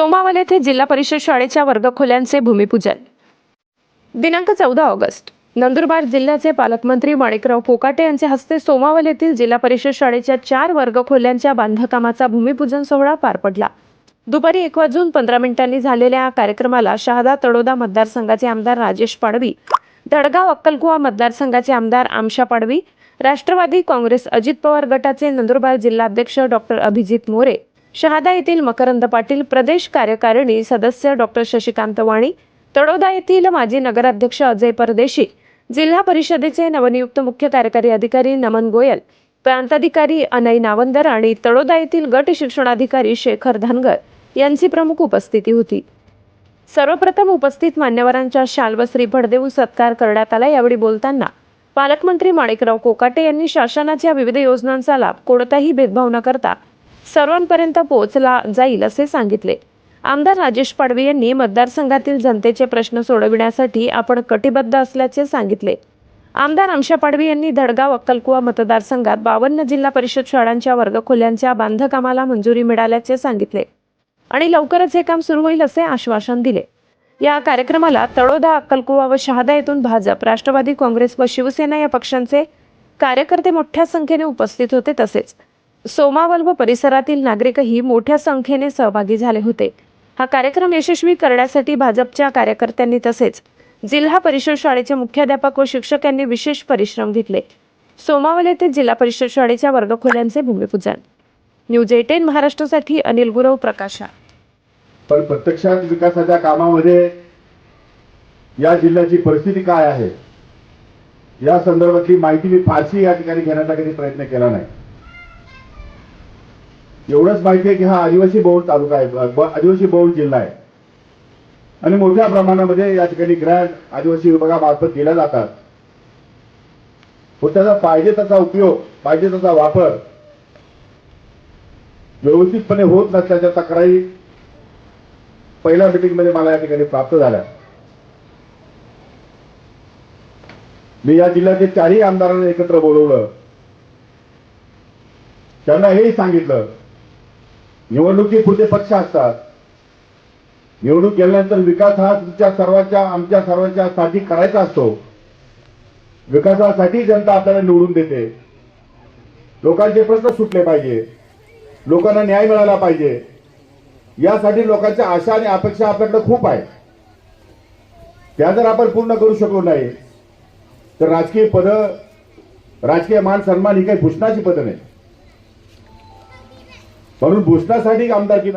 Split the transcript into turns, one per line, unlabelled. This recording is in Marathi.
सोमावल येथे जिल्हा परिषद शाळेच्या वर्गखोल्यांचे भूमिपूजन. दिनांक चौदा ऑगस्ट. नंदुरबार जिल्ह्याचे पालकमंत्री माणिकराव फोकाटे यांच्या हस्ते सोमावल येथील जिल्हा परिषद शाळेच्या चार वर्गखोल्यांच्या बांधकामाचा भूमिपूजन सोहळा पार पडला. दुपारी एक वाजून पंधरा मिनिटांनी झालेल्या या कार्यक्रमाला शहादा तळोदा मतदारसंघाचे आमदार राजेश पाडवी दडगाव अक्कलकुवा मतदारसंघाचे आमदार आमशा पाडवी राष्ट्रवादी काँग्रेस अजित पवार गटाचे नंदुरबार जिल्हाध्यक्ष डॉक्टर अभिजित मोरे शहादा येथील मकरंद पाटील प्रदेश कार्यकारिणी सदस्य डॉक्टर शशिकांत वाणी तळोदा येथील माजी नगराध्यक्ष अजय परदेशी जिल्हा परिषदेचे नवनियुक्त मुख्य कार्यकारी अधिकारी नमन गोयल प्रांताधिकारी अनय नावंदर आणि तळोदा येथील गट शिक्षणाधिकारी शेखर धनगर यांची प्रमुख उपस्थिती होती. सर्वप्रथम उपस्थित मान्यवरांच्या शाल व श्रीफळ देऊन सत्कार करण्यात आला. यावेळी बोलताना पालकमंत्री माणिकराव कोकाटे यांनी शासनाच्या विविध योजनांचा लाभ कोणताही भेदभाव न करता सर्वांपर्यंत पोहोचला जाईल असे सांगितले. आमदार राजेश पाडवी यांनी मतदारसंघातील जनतेचे प्रश्न सोडविण्यासाठी आपण कटिबद्ध असल्याचे सांगितले. आमदार आमशा पाडवी यांनी धडगाव अक्कलकुवा मतदारसंघात बावन्न जिल्हा परिषद शाळांच्या वर्गखोल्यांच्या बांधकामाला मंजुरी मिळाल्याचे सांगितले. आणि लवकरच हे काम सुरू होईल असे आश्वासन दिले. या कार्यक्रमाला तळोदा अक्कलकुवा व शहादा येथून भाजप राष्ट्रवादी काँग्रेस व शिवसेना या पक्षांचे कार्यकर्ते मोठ्या संख्येने उपस्थित होते तसेच सोमावल व परिसरातील नागरिकही मोठ्या संख्येने सहभागी झाले होते. हा कार्यक्रम यशस्वी करण्यासाठी भाजपच्या कार्यकर्त्यांनी तसेच जिल्हा परिषद शाळेचे मुख्याध्यापक व शिक्षक यांनी विशेष परिश्रम घेतले. सोमावल येथे जिल्हा परिषद शाळेच्या वर्गखोल्यांचे भूमिपूजन. न्यूज एटेन महाराष्ट्रासाठी अनिल गुरव प्रकाशा.
पण प्रत्यक्षात विकासाच्या कामामध्ये या जिल्ह्याची परिस्थिती काय आहे? या संदर्भातली माहिती मी फारशी या ठिकाणी घेण्याचा कधी प्रयत्न केला नाही. एवढंच माहिती आहे की हा आदिवासी बहुल तालुका आहे आदिवासी बहुल जिल्हा आहे. आणि मोठ्या प्रमाणामध्ये या ठिकाणी ग्रँड आदिवासी विभागामार्फत दिल्या जातात. व त्याचा पाहिजे तसा उपयोग पाहिजे तसा वापर व्यवस्थितपणे होत नसल्याच्या तक्रारी पहिल्या मीटिंगमध्ये मला या ठिकाणी प्राप्त झाल्या. मी या जिल्ह्यातील चारही आमदारांना एकत्र बोलवलं. त्यांना हेही सांगितलं निवडणुकीपुरते पक्ष असतात. निवडणूक केल्यानंतर विकास हा तुमच्या सर्वांच्या आमच्या सर्वांच्या साठी करायचा असतो. विकासासाठी जनता आपल्याला निवडून देते. लोकांचे प्रश्न सुटले पाहिजे. लोकांना न्याय मिळाला पाहिजे. यासाठी लोकांच्या आशा आणि अपेक्षा आपल्याकडे खूप आहे त्या जर आपण पूर्ण करू शकलो नाही तर राजकीय पद राजकीय मान सन्मान ही काही भूषणाची पदं नाही म्हणून भूषणासाठी आमदार आमदारकी